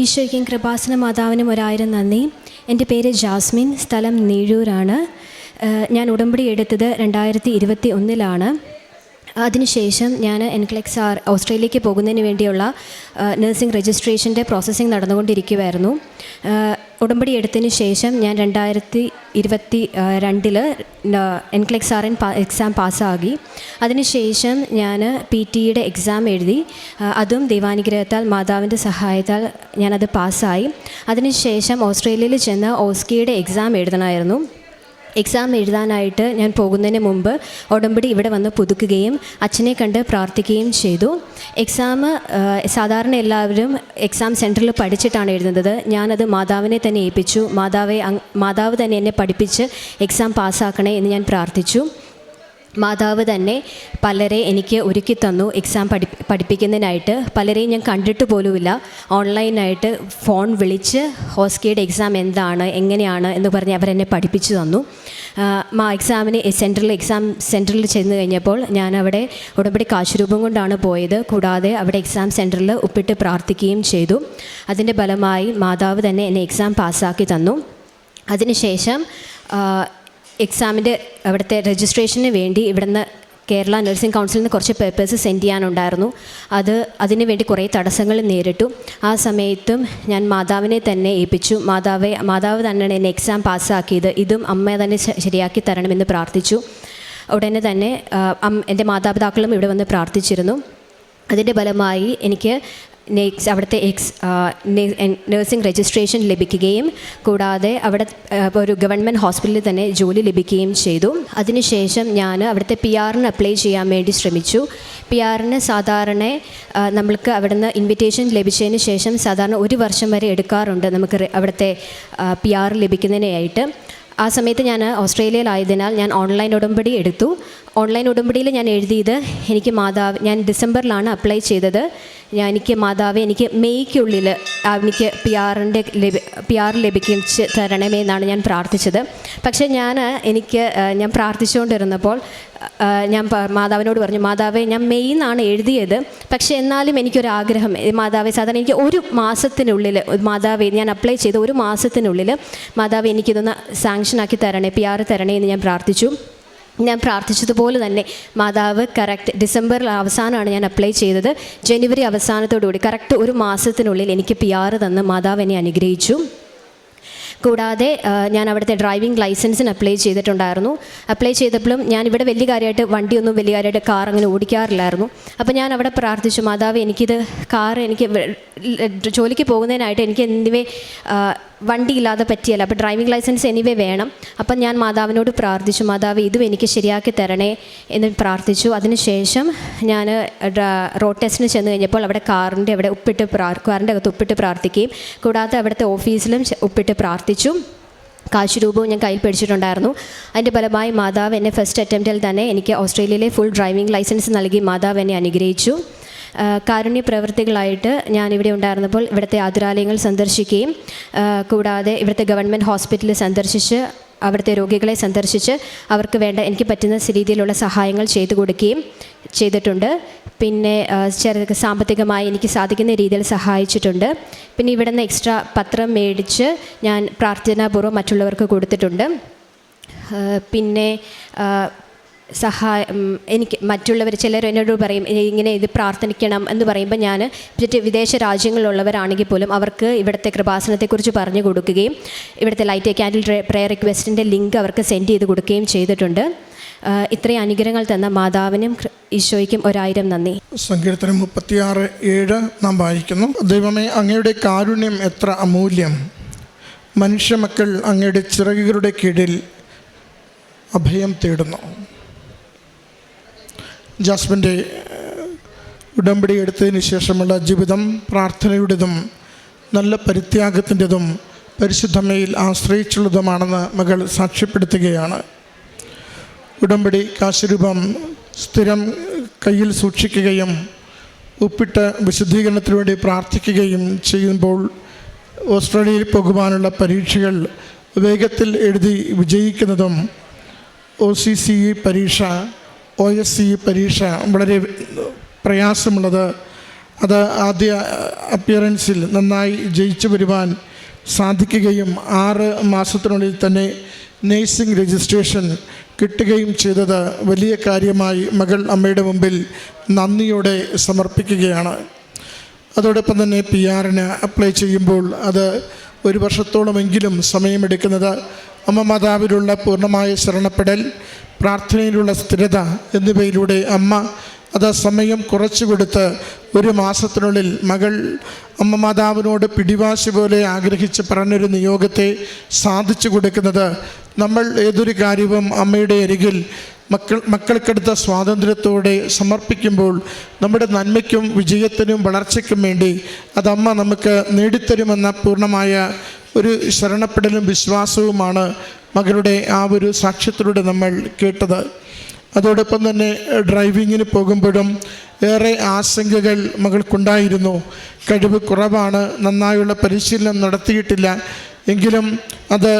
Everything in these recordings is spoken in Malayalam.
ഈശോയ്ക്കും കൃപാസന മാതാവിനും ഒരായിരം നന്ദി. എന്റെ പേര് ജാസ്മിൻ സ്ഥലം നീഴൂരാണ്. ഞാൻ ഉടമ്പടി എടുത്തത് രണ്ടായിരത്തി ഇരുപത്തി ഒന്നിലാണ് അതിനുശേഷം ഞാൻ എൻക്ലെക്സ് ആർ ഓസ്ട്രേലിയയ്ക്ക് പോകുന്നതിന് വേണ്ടിയുള്ള നഴ്സിംഗ് രജിസ്ട്രേഷന്റെ പ്രോസസ്സിംഗ് നടന്നുകൊണ്ടിരിക്കുമായിരുന്നു ഉടമ്പടി എടുത്തതിന് ശേഷം ഞാൻ രണ്ടായിരത്തി ഇരുപത്തി രണ്ടിൽ എൻക്ലെക്സ് ആർ എൻ എക്സാം പാസ്സാകി. അതിനുശേഷം ഞാൻ പി ടിയുടെ എക്സാം എഴുതി. അതും ദൈവാനുഗ്രഹത്താൽ മാതാവിന്റെ സഹായത്താൽ ഞാനത് പാസ്സായി. അതിനുശേഷം ഓസ്ട്രേലിയയിൽ ചെന്ന് ഓസ്കിയുടെ എക്സാം എഴുതണമായിരുന്നു. എക്സാം എഴുതാനായിട്ട് ഞാൻ പോകുന്നതിന് മുമ്പ് ഉടമ്പടി ഇവിടെ വന്ന് പുതുക്കുകയും അച്ഛനെ കണ്ട് പ്രാർത്ഥിക്കുകയും ചെയ്തു. എക്സാം സാധാരണ എല്ലാവരും എക്സാം സെന്ററിൽ പഠിച്ചിട്ടാണ് എഴുതുന്നത്. ഞാനത് മാതാവിനെ തന്നെ ഏൽപ്പിച്ചു. മാതാവെ മാതാവ് തന്നെ എന്നെ പഠിപ്പിച്ച് എക്സാം പാസ്സാക്കണേ എന്ന് ഞാൻ പ്രാർത്ഥിച്ചു. മാതാവ് തന്നെ പലരെ എനിക്ക് ഒരുക്കി തന്നു എക്സാം പഠി പഠിപ്പിക്കുന്നതിനായിട്ട്. പലരെയും ഞാൻ കണ്ടിട്ട് പോലുമില്ല. ഓൺലൈനായിട്ട് ഫോൺ വിളിച്ച് ഹോസ്കിയുടെ എക്സാം എന്താണ് എങ്ങനെയാണ് എന്ന് പറഞ്ഞ് അവരെന്നെ പഠിപ്പിച്ചു തന്നു. മാ എക്സാമിന് സെന്ററിൽ എക്സാം സെന്ററിൽ ചെന്ന് കഴിഞ്ഞപ്പോൾ ഞാൻ അവിടെ ഉടമ്പടി കാശുരൂപം കൊണ്ടാണ് പോയത്. കൂടാതെ അവിടെ എക്സാം സെന്ററിൽ ഒപ്പിട്ട് പ്രാർത്ഥിക്കുകയും ചെയ്തു. അതിന്റെ ഫലമായി മാതാവ് തന്നെ എന്നെ എക്സാം പാസ്സാക്കി തന്നു. അതിനുശേഷം എക്സാമിന്റെ അവിടുത്തെ രജിസ്ട്രേഷന് വേണ്ടി ഇവിടുന്ന് കേരള നഴ്സിംഗ് കൗൺസിലിൽ നിന്ന് കുറച്ച് പേപ്പേഴ്സ് സെൻഡ് ചെയ്യാനുണ്ടായിരുന്നു. അത് അതിനു വേണ്ടി കുറേ തടസ്സങ്ങൾ നേരിട്ടു. ആ സമയത്തും ഞാൻ മാതാവിനെ തന്നെ ഏൽപ്പിച്ചു. മാതാവെ മാതാവ് തന്നെയാണ് എന്നെ എക്സാം പാസ്സാക്കിയത് ഇതും അമ്മ തന്നെ ശരിയാക്കി തരണമെന്ന് പ്രാർത്ഥിച്ചു. ഉടനെ തന്നെ എന്റെ മാതാപിതാക്കളും ഇവിടെ വന്ന് പ്രാർത്ഥിച്ചിരുന്നു. അതിന്റെ ഫലമായി എനിക്ക് നെക്സ് അവിടുത്തെ എക്സ് നഴ്സിംഗ് രജിസ്ട്രേഷൻ ലഭിക്കുകയും കൂടാതെ അവിടെ ഒരു ഗവൺമെന്റ് ഹോസ്പിറ്റലിൽ തന്നെ ജോലി ലഭിക്കുകയും ചെയ്തു. അതിനുശേഷം ഞാൻ അവിടുത്തെ പി ആറിന് അപ്ലൈ ചെയ്യാൻ വേണ്ടി ശ്രമിച്ചു. പി ആറിന് സാധാരണ നമ്മൾക്ക് അവിടുന്ന് ഇൻവിറ്റേഷൻ ലഭിച്ചതിന് ശേഷം സാധാരണ ഒരു വർഷം വരെ എടുക്കാറുണ്ട് നമുക്ക് അവിടുത്തെ പി ആർ ലഭിക്കുന്നതിനായിട്ട്. ആ സമയത്ത് ഞാൻ ഓസ്ട്രേലിയയിലായതിനാൽ ഞാൻ ഓൺലൈൻ ഉടമ്പടി എടുത്തു. ഓൺലൈൻ ഉടമ്പടിയിൽ ഞാൻ എഴുതിയത് എനിക്ക് മാതാവ് ഞാൻ ഡിസംബറിലാണ് അപ്ലൈ ചെയ്തത്. ഞാൻ എനിക്ക് മാതാവ് എനിക്ക് മെയ്ക്കുള്ളിൽ എനിക്ക് പി ആറിന്റെ ലഭി പി ആർ ലഭിക്കിച്ച് തരണമേ എന്നാണ് ഞാൻ പ്രാർത്ഥിച്ചത്. പക്ഷേ ഞാൻ എനിക്ക് ഞാൻ പ്രാർത്ഥിച്ചുകൊണ്ടിരുന്നപ്പോൾ ഞാൻ മാതാവിനോട് പറഞ്ഞു മാതാവേ ഞാൻ മെയ് എന്നാണ് എഴുതിയത്. പക്ഷേ എന്നാലും എനിക്കൊരാഗ്രഹം. മാതാവേ സാധാരണ എനിക്ക് ഒരു മാസത്തിനുള്ളിൽ മാതാവേ ഞാൻ അപ്ലൈ ചെയ്ത ഒരു മാസത്തിനുള്ളിൽ മാതാവ് എനിക്കിതൊന്ന് സാങ്ഷനാക്കി തരണേ പി ആർ തരണേ എന്ന് ഞാൻ പ്രാർത്ഥിച്ചു. ഞാൻ പ്രാർത്ഥിച്ചതുപോലെ തന്നെ മാതാവ് കറക്റ്റ് ഡിസംബറിൽ അവസാനമാണ് ഞാൻ അപ്ലൈ ചെയ്തത്. ജനുവരി അവസാനത്തോടുകൂടി കറക്റ്റ് ഒരു മാസത്തിനുള്ളിൽ എനിക്ക് പി ആർ തന്ന് മാതാവ് എന്നെ അനുഗ്രഹിച്ചു. കൂടാതെ ഞാൻ അവിടുത്തെ ഡ്രൈവിംഗ് ലൈസൻസിന് അപ്ലൈ ചെയ്തിട്ടുണ്ടായിരുന്നു. അപ്ലൈ ചെയ്തപ്പോഴും ഞാൻ ഇവിടെ വലിയ കാര്യമായിട്ട് വണ്ടിയൊന്നും വലിയ കാര്യമായിട്ട് കാർ അങ്ങനെ ഓടിക്കാറില്ലായിരുന്നു. അപ്പോൾ ഞാൻ അവിടെ പ്രാർത്ഥിച്ചു മാതാവ് എനിക്കിത് കാർ എനിക്ക് ജോലിക്ക് പോകുന്നതിനായിട്ട് എനിക്ക് എനിവേ വണ്ടി ഇല്ലാതെ പറ്റിയല്ല. അപ്പോൾ ഡ്രൈവിംഗ് ലൈസൻസ് എനിവേ വേണം. അപ്പം ഞാൻ മാതാവിനോട് പ്രാർത്ഥിച്ചു മാതാവ് ഇതും എനിക്ക് ശരിയാക്കി തരണേ എന്ന് പ്രാർത്ഥിച്ചു. അതിനുശേഷം ഞാൻ റോഡ് ടെസ്റ്റിന് ചെന്ന് കഴിഞ്ഞപ്പോൾ അവിടെ കാറിന്റെ അവിടെ ഉപ്പിട്ട് പ്രാർ കാറിന്റെ അകത്ത് ഉപ്പിട്ട് പ്രാർത്ഥിക്കുകയും കൂടാതെ അവിടുത്തെ ഓഫീസിലും ഉപ്പിട്ട് പ്രാർത്ഥിച്ചു. കാശ് രൂപവും ഞാൻ കയ്യിൽ പിടിച്ചിട്ടുണ്ടായിരുന്നു. അതിന്റെ ഫലമായി മാതാവ് എന്നെ ഫസ്റ്റ് അറ്റംപ്റ്റിൽ തന്നെ എനിക്ക് ഓസ്ട്രേലിയയിലെ ഫുൾ ഡ്രൈവിംഗ് ലൈസൻസ് നൽകി. മാതാവ് എന്നെ അനുഗ്രഹിച്ചു. കാരുണ്യ പ്രവൃത്തികളായിട്ട് ഇവിടെ ഉണ്ടായിരുന്നപ്പോൾ ഇവിടുത്തെ ആതുരാലയങ്ങൾ സന്ദർശിക്കുകയും കൂടാതെ ഇവിടുത്തെ ഗവൺമെന്റ് ഹോസ്പിറ്റലിൽ സന്ദർശിച്ച് അവിടുത്തെ രോഗികളെ സന്ദർശിച്ച് അവർക്ക് വേണ്ട എനിക്ക് പറ്റുന്ന രീതിയിലുള്ള സഹായങ്ങൾ ചെയ്തു കൊടുക്കുകയും ചെയ്തിട്ടുണ്ട്. പിന്നെ ചെറിയ സാമ്പത്തികമായി എനിക്ക് സാധിക്കുന്ന രീതിയിൽ സഹായിച്ചിട്ടുണ്ട്. പിന്നെ ഇവിടെ നിന്ന് എക്സ്ട്രാ പത്രം മേടിച്ച് ഞാൻ പ്രാർത്ഥനാപൂർവം മറ്റുള്ളവർക്ക് കൊടുത്തിട്ടുണ്ട്. പിന്നെ സഹായം എനിക്ക് മറ്റുള്ളവർ ചിലർ എന്നോട് പറയും ഇങ്ങനെ ഇത് പ്രാർത്ഥിക്കണം എന്ന് പറയുമ്പോൾ ഞാൻ മറ്റ് വിദേശ രാജ്യങ്ങളിലുള്ളവരാണെങ്കിൽ പോലും അവർക്ക് ഇവിടുത്തെ കൃപാസനത്തെക്കുറിച്ച് പറഞ്ഞു കൊടുക്കുകയും ഇവിടുത്തെ ലൈറ്റ് ക്യാൻഡിൽ പ്രെയർ റിക്വസ്റ്റിന്റെ ലിങ്ക് അവർക്ക് സെൻഡ് ചെയ്ത് കൊടുക്കുകയും ചെയ്തിട്ടുണ്ട്. ഇത്രയും അനുഗ്രഹങ്ങൾ തന്ന മാതാവിനും ഈശോയ്ക്കും ഒരായിരം നന്ദി. സങ്കീർത്തനം മുപ്പത്തിയാറ് ഏഴ് നാം വായിക്കുന്നു. ദൈവമേ അങ്ങയുടെ കാരുണ്യം എത്ര അമൂല്യം. മനുഷ്യമക്കൾ അങ്ങയുടെ ചിറകുകളുടെ കീഴിൽ അഭയം തേടുന്നു. ജാസ്മിന്റെ ഉടമ്പടി എടുത്തതിന് ശേഷമുള്ള ജീവിതം പ്രാർത്ഥനയുടേതും നല്ല പരിത്യാഗത്തിന്റെതും പരിശുദ്ധമ്മയിൽ ആശ്രയിച്ചുള്ളതുമാണെന്ന് മകൾ സാക്ഷ്യപ്പെടുത്തുകയാണ്. ഉടമ്പടി കാശുരൂപം സ്ഥിരം കയ്യിൽ സൂക്ഷിക്കുകയും ഉപ്പിട്ട വിശുദ്ധീകരണത്തിന് വേണ്ടി പ്രാർത്ഥിക്കുകയും ചെയ്യുമ്പോൾ ഓസ്ട്രേലിയയിൽ പോകുവാനുള്ള പരീക്ഷകൾ വേഗത്തിൽ എഴുതി വിജയിക്കുന്നതും ഒ സി സി പരീക്ഷ ഒ എസ് സി പരീക്ഷ വളരെ പ്രയാസമുള്ളത്. അത് ആദ്യ അപ്പിയറൻസിൽ നന്നായി ജയിച്ചു വരുവാൻ സാധിക്കുകയും ആറ് മാസത്തിനുള്ളിൽ തന്നെ നേഴ്സിംഗ് രജിസ്ട്രേഷൻ കിട്ടുകയും ചെയ്തത് വലിയ കാര്യമായി മകൾ അമ്മയുടെ മുമ്പിൽ നന്ദിയോടെ സമർപ്പിക്കുകയാണ്. അതോടൊപ്പം തന്നെ പി ആറിന് അപ്ലൈ ചെയ്യുമ്പോൾ അത് ഒരു വർഷത്തോളമെങ്കിലും സമയമെടുക്കുന്നത് അമ്മ മാതാവിലുള്ള പൂർണമായ ശരണപ്പെടൽ പ്രാർത്ഥനയിലുള്ള സ്ഥിരത എന്നിവയിലൂടെ അമ്മ അത് സമയം കുറച്ചു കൊടുത്ത് ഒരു മാസത്തിനുള്ളിൽ മകൾ അമ്മ മാതാവിനോട് പിടിവാശി പോലെ ആഗ്രഹിച്ച് പറഞ്ഞൊരു നിയോഗത്തെ സാധിച്ചു കൊടുക്കുന്നത് നമ്മൾ ഏതൊരു കാര്യവും അമ്മയുടെ അരികിൽ മക്കൾ മക്കൾക്കെടുത്ത സ്വാതന്ത്ര്യത്തോടെ സമർപ്പിക്കുമ്പോൾ നമ്മുടെ നന്മയ്ക്കും വിജയത്തിനും വളർച്ചയ്ക്കും വേണ്ടി അതമ്മ നമുക്ക് നേടിത്തരുമെന്ന പൂർണമായ ഒരു ശരണപ്പെടലും വിശ്വാസവുമാണ് മകളുടെ ആ ഒരു സാക്ഷ്യത്തിലൂടെ നമ്മൾ കേട്ടത്. അതോടൊപ്പം തന്നെ ഡ്രൈവിങ്ങിന് പോകുമ്പോഴും ഏറെ ആശങ്കകൾ മകൾക്കുണ്ടായിരുന്നു. കഴിവ് കുറവാണ് നന്നായുള്ള പരിശീലനം നടത്തിയിട്ടില്ല. എങ്കിലും അത്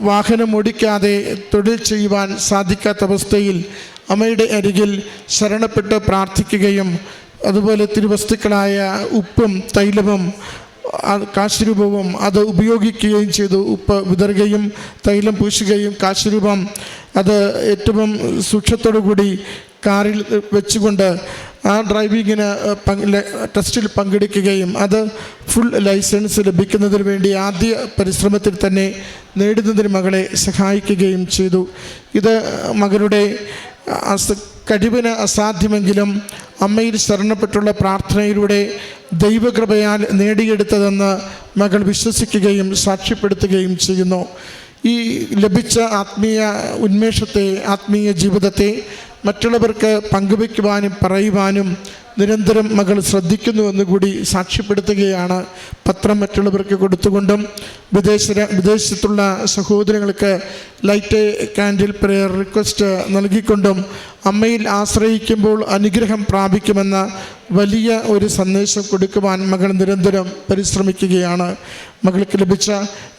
വാഹനം ഓടിക്കാതെ തൊഴിൽ ചെയ്യുവാൻ സാധിക്കാത്ത അവസ്ഥയിൽ അമ്മയുടെ അരികിൽ ശരണപ്പെട്ട് പ്രാർത്ഥിക്കുകയും അതുപോലെ തിരുവസ്തുക്കളായ ഉപ്പും തൈലവും കാശുരൂപവും അത് ഉപയോഗിക്കുകയും ചെയ്തു. ഉപ്പ് വിതറുകയും തൈലം പൂശുകയും കാശുരൂപം അത് ഏറ്റവും സൂക്ഷ്മത്തോടു കൂടി കാറിൽ വെച്ചുകൊണ്ട് ആ ഡ്രൈവിങ്ങിന് ടെസ്റ്റിൽ പങ്കെടുക്കുകയും അത് ഫുൾ ലൈസൻസ് ലഭിക്കുന്നതിന് വേണ്ടി ആദ്യ പരിശ്രമത്തിൽ തന്നെ നേടുന്നതിന് മകളെ സഹായിക്കുകയും ചെയ്തു. ഇത് മകളുടെ കഴിവിന് അസാധ്യമെങ്കിലും അമ്മയിൽ ശരണപ്പെട്ടുള്ള പ്രാർത്ഥനയിലൂടെ ദൈവകൃപയാൽ നേടിയെടുത്തതെന്ന് മകൾ വിശ്വസിക്കുകയും സാക്ഷ്യപ്പെടുത്തുകയും ചെയ്യുന്നു. ഈ ലഭിച്ച ആത്മീയ ഉന്മേഷത്തെ ആത്മീയ ജീവിതത്തെ മറ്റുള്ളവർക്ക് പങ്കുവയ്ക്കുവാനും പറയുവാനും നിരന്തരം മകൾ ശ്രദ്ധിക്കുന്നുവെന്ന് കൂടി സാക്ഷ്യപ്പെടുത്തുകയാണ് പത്രം മറ്റുള്ളവർക്ക് കൊടുത്തുകൊണ്ടും വിദേശ വിദേശത്തുള്ള സഹോദരങ്ങൾക്ക് ലൈറ്റ് കാൻഡിൽ പ്രെയർ റിക്വസ്റ്റ് നൽകിക്കൊണ്ടും അമ്മയിൽ ആശ്രയിക്കുമ്പോൾ അനുഗ്രഹം പ്രാപിക്കുമെന്ന വലിയ ഒരു സന്ദേശം കൊടുക്കുവാൻ മകൾ നിരന്തരം പരിശ്രമിക്കുകയാണ്. മകൾക്ക് ലഭിച്ച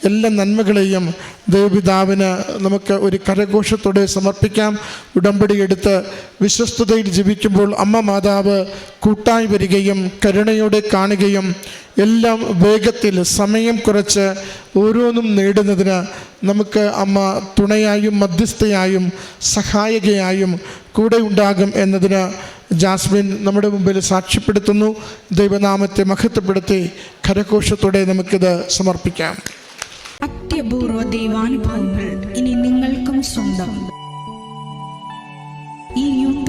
എല്ലാ നന്മകളെയും ദേവിതാവിന് നമുക്ക് ഒരു കരഘോഷത്തോടെ സമർപ്പിക്കാം. ഉടമ്പടിയെടുത്ത് വിശ്വസ്തതയിൽ ജീവിക്കുമ്പോൾ അമ്മ മാതാവ് കൂട്ടായി വരികയും കരുണയോടെ കാണുകയും എല്ലാം വേഗത്തിൽ സമയം കുറച്ച് ഓരോന്നും നേടുന്നതിന് നമുക്ക് അമ്മ തുണയായും മധ്യസ്ഥയായും സഹായികയായും കൂടെ ഉണ്ടാകും എന്നതിന് ജാസ്മിൻ നമ്മുടെ മുമ്പിൽ സാക്ഷ്യപ്പെടുത്തുന്നു. ദൈവനാമത്തെ മഹത്വപ്പെടുത്തി കരഘോഷത്തോടെ നമുക്കിത് സമർപ്പിക്കാം. അത്യപൂർവ ദൈവാനുഭവങ്ങൾ ഇനി നിങ്ങൾക്കും സ്വന്തം. ഈ യൂട്യൂബ്